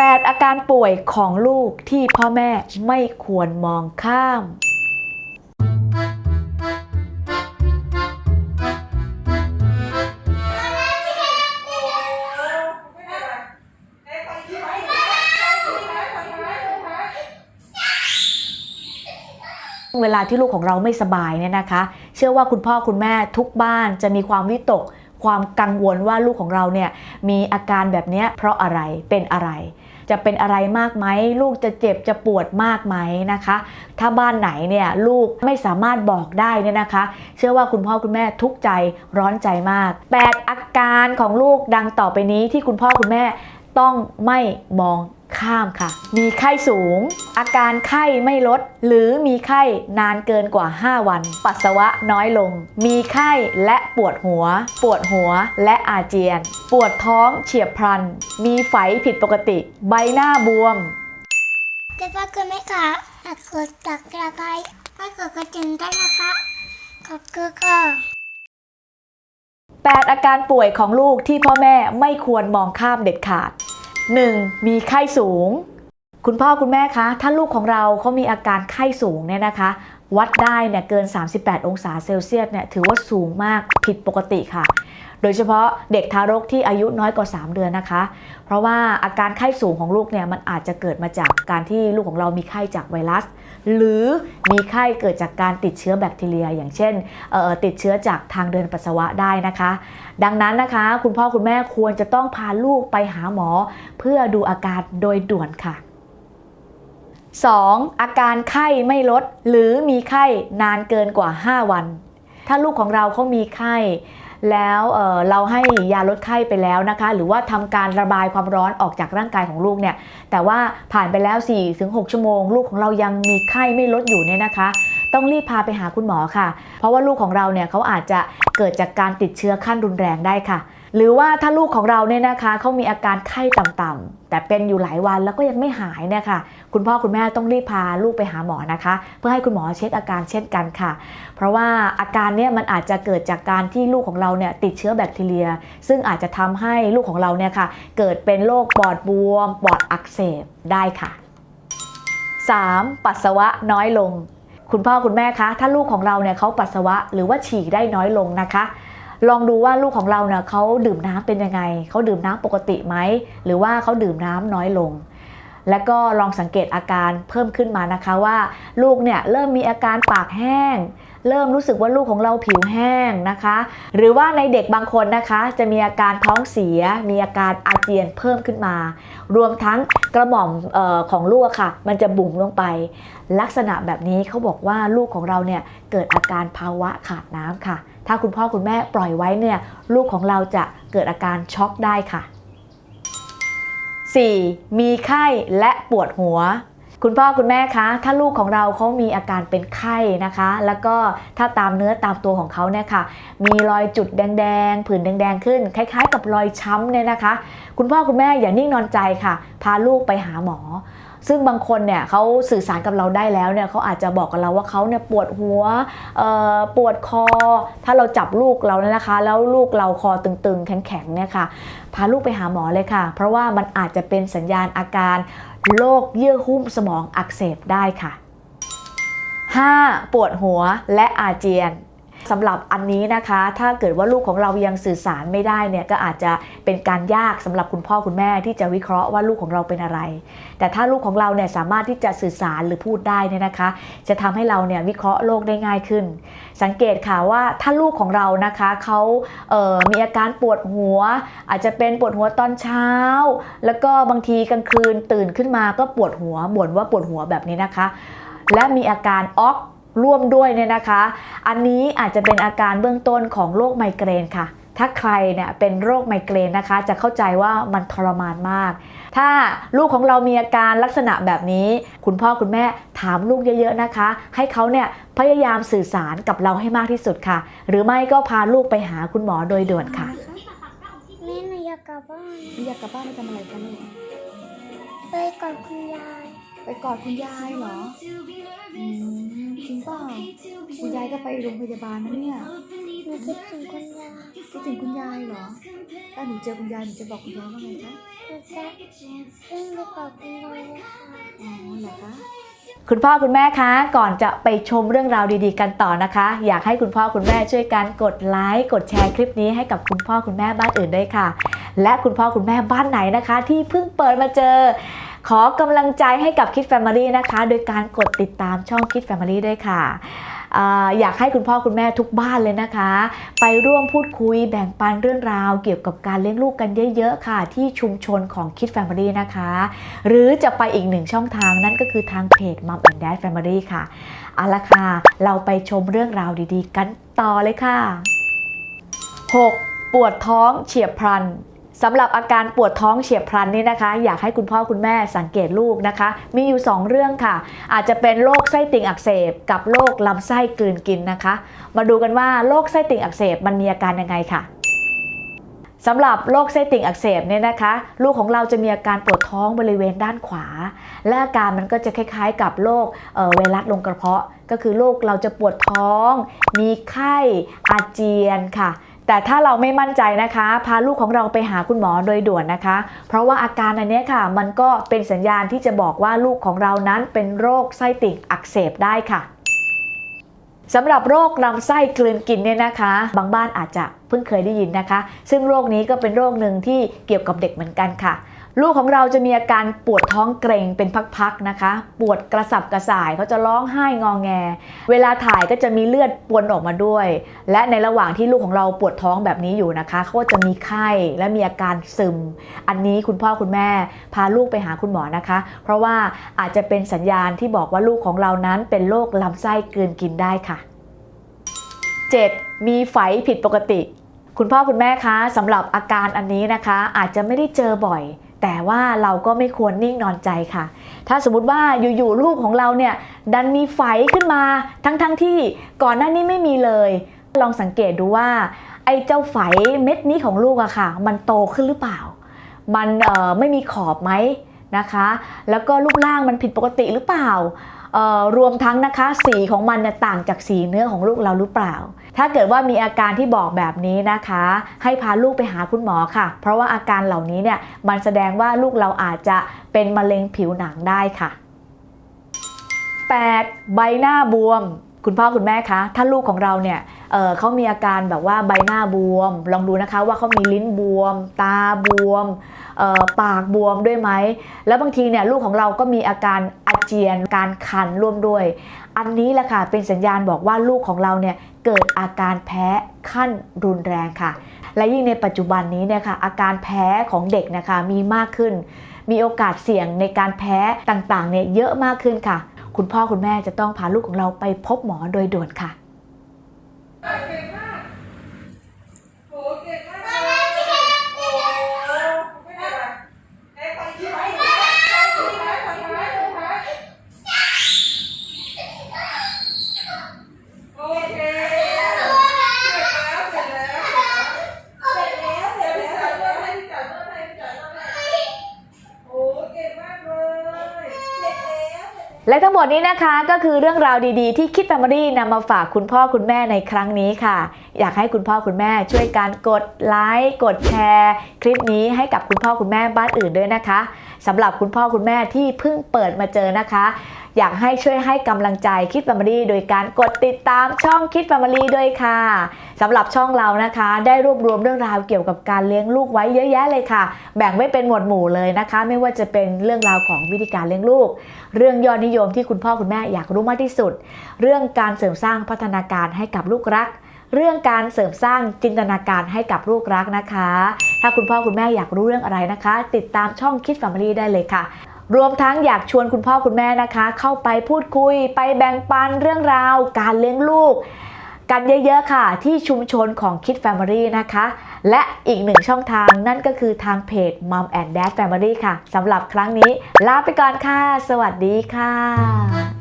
8 อาการป่วยของลูกที่พ่อแม่ไม่ควรมองข้ามเวลาที่ลูกของเราไม่สบายเนี่ยนะคะ เชื่อว่าคุณพ่อคุณแม่ทุกบ้านจะมีความวิตก ความกังวลว่าลูกของเราเนี่ยมีอาการแบบนี้เพราะอะไรเป็นอะไร จะเป็นอะไรมากไหมลูกจะเจ็บจะปวดมากไหมนะคะ ถ้าบ้านไหนเนี่ยลูกไม่สามารถบอกได้เนี่ยนะคะ เชื่อว่าคุณพ่อคุณแม่ทุกใจร้อนใจมาก 8 อาการของลูกดังต่อไปนี้ที่คุณพ่อคุณแม่ต้องไม่มอง ข้ามค่ะ มีไข้สูง อาการไข้ไม่ลด หรือมีไข้นานเกินกว่า 5 วัน ปัสสาวะน้อยลง มีไข้และปวดหัว ปวดหัวและอาเจียน ปวดท้องเฉียบพลัน มีไฝผิดปกติ ใบหน้าบวมคุณพ่อคุณแม่คะฝากกดตักกระไคร้ให้กดกระดิ่งได้วยนะคะ ขอบคุณค่ะ8อาการป่วยของลูกที่พ่อแม่ไม่ควรมองข้ามเด็ดขาด 1. มีไข้สูง คุณพ่อคุณแม่คะถ้าลูกของเราเขามีอาการไข้สูงเนี่ยนะคะ วัดได้เนี่ยเกิน 38 องศาเซลเซียสเนี่ยถือว่าสูงมากผิดปกติค่ะ โดยเฉพาะเด็กทารกที่อายุน้อยกว่า 3 เดือนนะคะ เพราะว่าอาการไข้สูงของลูกเนี่ยมันอาจจะเกิดมาจากการที่ลูกของเรามีไข้จากไวรัส หรือมีไข้เกิดจากการติดเชื้อแบคทีเรีย อย่างเช่นติดเชื้อจากทางเดินปัสสาวะได้นะคะ ดังนั้นนะคะ คุณพ่อคุณแม่ควรจะต้องพาลูกไปหาหมอ เพื่อดูอาการโดยด่วนค่ะ 2. อาการไข้ไม่ลด หรือมีไข้นานเกินกว่า 5 วัน ถ้าลูกของเราเขามีไข้ แล้วเเราให้ยาลดไข้ไปแล้วนะคะ หรือว่าทำการระบายความร้อนออกจากร่างกายของลูกเนี่ยแต่ว่าผ่านไปแล้ว 4-6 ชั่วโมง ลูกของเรายังมีไข้ไม่ลดอยู่เนี่ยนะคะ ต้องรีบพาไปหาคุณหมอค่ะ เพราะว่าลูกของเราเนี่ยเขาอาจจะเกิดจากการติดเชื้อขั้นรุนแรงได้ค่ะ หรือว่าถ้าลูกของเราเนี่ยนะคะเขามีอาการไข้ต่ำๆแต่เป็นอยู่หลายวันแล้วก็ยังไม่หายเนี่ยค่ะ คุณพ่อคุณแม่ต้องรีบพาลูกไปหาหมอนะคะ เพื่อให้คุณหมอเช็คอาการเช่นกันค่ะ เพราะว่าอาการเนี่ยมันอาจจะเกิดจากการที่ลูกของเราเนี่ยติดเชื้อแบคทีเรีย ซึ่งอาจจะทำให้ลูกของเราเนี่ยค่ะ เกิดเป็นโรคปอดบวม ปอดอักเสบได้ค่ะ 3. ปัสสาวะน้อยลง คุณพ่อคุณแม่คะ ถ้าลูกของเราเนี่ยเขาปัสสาวะหรือว่าฉี่ได้น้อยลงนะคะ ลองดูว่าลูกของเราเนี่ยเขาดื่มน้ำเป็นยังไงเขาดื่มน้ำปกติไหมหรือว่าเขาดื่มน้ำน้อยลง แล้วก็ลองสังเกตอาการเพิ่มขึ้นมานะคะว่า ลูกเนี่ยเริ่มมีอาการปากแห้ง เริ่มรู้สึกว่าลูกของเราผิวแห้งนะคะ หรือว่าในเด็กบางคนนะคะ จะมีอาการท้องเสีย มีอาการอาเจียนเพิ่มขึ้นมา รวมทั้งกระหม่อมออของลูกค่ะ มันจะบุ๋มลงไป ลักษณะแบบนี้เขาบอกว่าลูกของเราเนี่ยเกิดอาการภาวะขาดน้ำค่ะ ถ้าคุณพ่อคุณแม่ปล่อยไว้เนี่ยลูกของเราจะเกิดอาการช็อกได้ค่ะ 4. มีไข้และปวดหัว คุณพ่อคุณแม่คะ ถ้าลูกของเราเขามีอาการเป็นไข้นะคะ แล้วก็ถ้าตามเนื้อตามตัวของเขาเนี่ยค่ะ มีรอยจุดแดงๆผื่นแดงๆขึ้น คล้ายๆ กับรอยช้ำเนี่ยนะคะ คุณพ่อคุณแม่อย่านิ่งนอนใจค่ะ พาลูกไปหาหมอ ซึ่งบางคนเนี่ยเขาสื่อสารกับเราได้แล้วเนี่ยเขาอาจจะบอกกับเราว่าเขาเนี่ยปวดหัวปวดคอ ถ้าเราจับลูกเราเนี่ยนะคะ แล้วลูกเราคอตึงๆ แข็งๆเนี่ยค่ะพาลูกไปหาหมอเลยค่ะ เพราะว่ามันอาจจะเป็นสัญญาณอาการโรคเยื่อหุ้มสมองอักเสบได้ค่ะ 5. ปวดหัวและอาเจียน สำหรับอันนี้นะคะ ถ้าเกิดว่าลูกของเรายังสื่อสารไม่ได้เนี่ยก็อาจจะเป็นการยากสำหรับคุณพ่อคุณแม่ที่จะวิเคราะห์ว่าลูกของเราเป็นอะไร แต่ถ้าลูกของเราเนี่ยสามารถที่จะสื่อสารหรือพูดได้เนี่ยนะคะ จะทำให้เราเนี่ยวิเคราะห์โรคได้ง่ายขึ้น สังเกตค่ะว่าถ้าลูกของเรานะคะเขาเมีอาการปวดหัว อาจจะเป็นปวดหัวตอนเช้า แล้วก็บางทีกลางคืนตื่นขึ้นมาก็ปวดหัวบ่นว่าปวดหัวแบบนี้นะคะ และมีอาการออก ร่วมด้วยเนี่ยนะคะ อันนี้อาจจะเป็นอาการเบื้องต้นของโรคไมเกรนค่ะ ถ้าใครเนี่ยเป็นโรคไมเกรนนะคะ จะเข้าใจว่ามันทรมานมาก ถ้าลูกของเรามีอาการลักษณะแบบนี้ คุณพ่อคุณแม่ถามลูกเยอะๆนะคะ ให้เขาเนี่ยพยายามสื่อสารกับเราให้มากที่สุดค่ะ หรือไม่ก็พาลูกไปหาคุณหมอโดยด่วนค่ะแม่หนูอยากกลับบ้านอยากกลับบ้านไปทำอะไรคะลูกไปกอดคุณยาย ไปกอดคุณยายเหรออืม จริงเปล่าคุณยายก็ไปโรงพยาบาลนะเนี่ยหนูคิดถึงคุณยายคิดถึงคุณยายเหรอ ถ้าหนูเจอคุณยายหนูจะบอกคุณยายว่าไงคะหนูจะเล่นไม่กดเป็นเลยนะคะอ๋อเหรอคะคุณพ่อคุณแม่คะ ก่อนจะไปชมเรื่องราวดีๆ กันต่อนะคะ อยากให้คุณพ่อคุณแม่ช่วยกันกดไลค์กดแชร์คลิปนี้ให้กับคุณพ่อคุณแม่บ้านอื่นด้วยค่ะ และคุณพ่อคุณแม่บ้านไหนนะคะ ที่เพิ่งเปิดมาเจอ ขอกำลังใจให้กับคิดแฟมิลี่นะคะ โดยการกดติดตามช่องคิดแฟมิลี่ด้วยค่ะอยากให้คุณพ่อคุณแม่ทุกบ้านเลยนะคะ ไปร่วมพูดคุยแบ่งปันเรื่องราว เกี่ยวกับการเลี้ยงลูกกันเยอะๆค่ะ ที่ชุมชนของคิดแฟมิลี่นะคะ หรือจะไปอีกหนึ่งช่องทางนั่นก็คือทางเพจ Mom and Dad Family ค่ะเอาละค่ะ เราไปชมเรื่องราวดีๆ กันต่อเลยค่ะ 6. ปวดท้องเฉียบพลัน สำหรับอาการปวดท้องเฉียบพลันนี่นะคะ อยากให้คุณพ่อคุณแม่สังเกตลูกนะคะ มีอยู่ 2 เรื่องค่ะ อาจจะเป็นโรคไส้ติ่งอักเสบ กับโรคลำไส้กลืนกินนะคะ มาดูกันว่าโรคไส้ติ่งอักเสบมันมีอาการยังไงค่ะสำหรับโรคไส้ติ่งอักเสบเนี่ยนะคะ ลูกของเราจะมีอาการปวดท้องบริเวณด้านขวา และอาการมันก็จะคล้ายๆ กับโรคเอ่อไวรัสลงกระเพาะ ก็คือโรคเราจะปวดท้อง มีไข้อาเจียนค่ะ แต่ถ้าเราไม่มั่นใจนะคะ พาลูกของเราไปหาคุณหมอโดยด่วนนะคะ เพราะว่าอาการอันนี้ค่ะ มันก็เป็นสัญญาณที่จะบอกว่าลูกของเรานั้นเป็นโรคไส้ติ่งอักเสบได้ค่ะสำหรับโรคลำไส้กลืนกินเนี่ยนะคะ บางบ้านอาจจะเพิ่งเคยได้ยินนะคะ ซึ่งโรคนี้ก็เป็นโรคหนึ่งที่เกี่ยวกับเด็กเหมือนกันค่ะ ลูกของเราจะมีอาการปวดท้องเกรงเป็นพักๆนะคะ ปวดกระสับกระส่ายเขาจะร้องไห้งองแง เวลาถ่ายก็จะมีเลือดปนออกมาด้วย และในระหว่างที่ลูกของเราปวดท้องแบบนี้อยู่นะคะเขาก็จะมีไข้และมีอาการซึม อันนี้คุณพ่อคุณแม่พาลูกไปหาคุณหมอนะคะ เพราะว่าอาจจะเป็นสัญญาณที่บอกว่าลูกของเรานั้นเป็นโรคลำไส้กลืนกินได้ค่ะ 7. มีไฝผิดปกติ คุณพ่อคุณแม่คะสำหรับอาการอันนี้นะคะ อาจจะไม่ได้เจอบ่อย แต่ว่าเราก็ไม่ควรนิ่งนอนใจค่ะ ถ้าสมมติว่าอยู่ๆลูกของเราเนี่ยดันมีไฝขึ้นมาทั้งๆทที่ก่อนหน้านี้ไม่มีเลย ลองสังเกตดูว่า ไอ้เจ้าไฝเม็ดนี้ของลูกอะค่ะ มันโตขึ้นหรือเปล่า มันไม่มีขอบไหม นะคะ แล้วก็รูปร่างมันผิดปกติหรือเปล่ารวมทั้งนะคะสีของมันเนี่ยต่างจากสีเนื้อของลูกเราหรือเปล่า ถ้าเกิดว่ามีอาการที่บอกแบบนี้นะคะ ให้พาลูกไปหาคุณหมอค่ะ เพราะว่าอาการเหล่านี้เนี่ยมันแสดงว่าลูกเราอาจจะเป็นมะเร็งผิวหนังได้ค่ะ 8. ใบหน้าบวม คุณพ่อคุณแม่คะถ้าลูกของเราเนี่ยเเขามีอาการแบบว่าใบหน้าบวม ลองดูนะคะว่าเขามีลิ้นบวม ตาบวม ปากบวมด้วยไหม แล้วบางทีเนี่ยลูกของเราก็มีอาการอาเจียนการคันร่วมด้วย อันนี้แหละค่ะเป็นสัญญาณบอกว่าลูกของเราเนี่ยเกิดอาการแพ้ขั้นรุนแรงค่ะ และยิ่งในปัจจุบันนี้เนี่ยค่ะอาการแพ้ของเด็กนะคะมีมากขึ้น มีโอกาสเสี่ยงในการแพ้ต่างๆเนี่ยเยอะมากขึ้นค่ะ คุณพ่อคุณแม่จะต้องพาลูกของเราไปพบหมอโดยด่วนค่ะ โหเก่งมากเลยโอ้โหไม่เป็นไรไอ้คนที่ไว้คนที่ไว้คนที่ไว้คนที่ไว้โอเคเสร็จแล้วเสร็จแล้วเสร็จแล้วเสร็จแล้วเสร็จแล้วให้พี่จับนวดให้พี่จับนวดให้โอ้เก่งมากเลยเสร็จ และทั้งหมดนี้นะคะก็คือเรื่องราวดีๆ ที่คิดแฟมิลี่นำมาฝากคุณพ่อคุณแม่ในครั้งนี้ค่ะอยากให้คุณพ่อคุณแม่ช่วยการกดไลค์กดแชร์คลิปนี้ให้กับคุณพ่อคุณแม่บ้านอื่นด้วยนะคะสำหรับคุณพ่อคุณแม่ที่เพิ่งเปิดมาเจอนะคะ อยากให้ช่วยให้กำลังใจคิดแฟมิลี่โดยการกดติดตามช่องคิดแฟมิลี่ด้วยค่ะสำหรับช่องเรานะคะ ได้รวบรวมเรื่องราวเกี่ยวกับการเลี้ยงลูกไว้เยอะแยะเลยค่ะ แบ่งไม่เป็นหมวดหมู่เลยนะคะ ไม่ว่าจะเป็นเรื่องราวของวิธีการเลี้ยงลูก เรื่องยอดนิยมที่คุณพ่อคุณแม่อยากรู้มากที่สุด เรื่องการเสริมสร้างพัฒนาการให้กับลูกรัก เรื่องการเสริมสร้างจินตนาการให้กับลูกรักนะคะ ถ้าคุณพ่อคุณแม่อยากรู้เรื่องอะไรนะคะ ติดตามช่องคิด Family ได้เลยค่ะรวมทั้งอยากชวนคุณพ่อคุณแม่นะคะ เข้าไปพูดคุย ไปแบ่งปันเรื่องราว การเลี้ยงลูก กันเยอะๆค่ะ ที่ชุมชนของคิด Family นะคะ และอีกหนึ่งช่องทางนั่นก็คือทางเพจ Mom and Dad Family ค่ะสำหรับครั้งนี้ ลาไปก่อนค่ะ สวัสดีค่ะ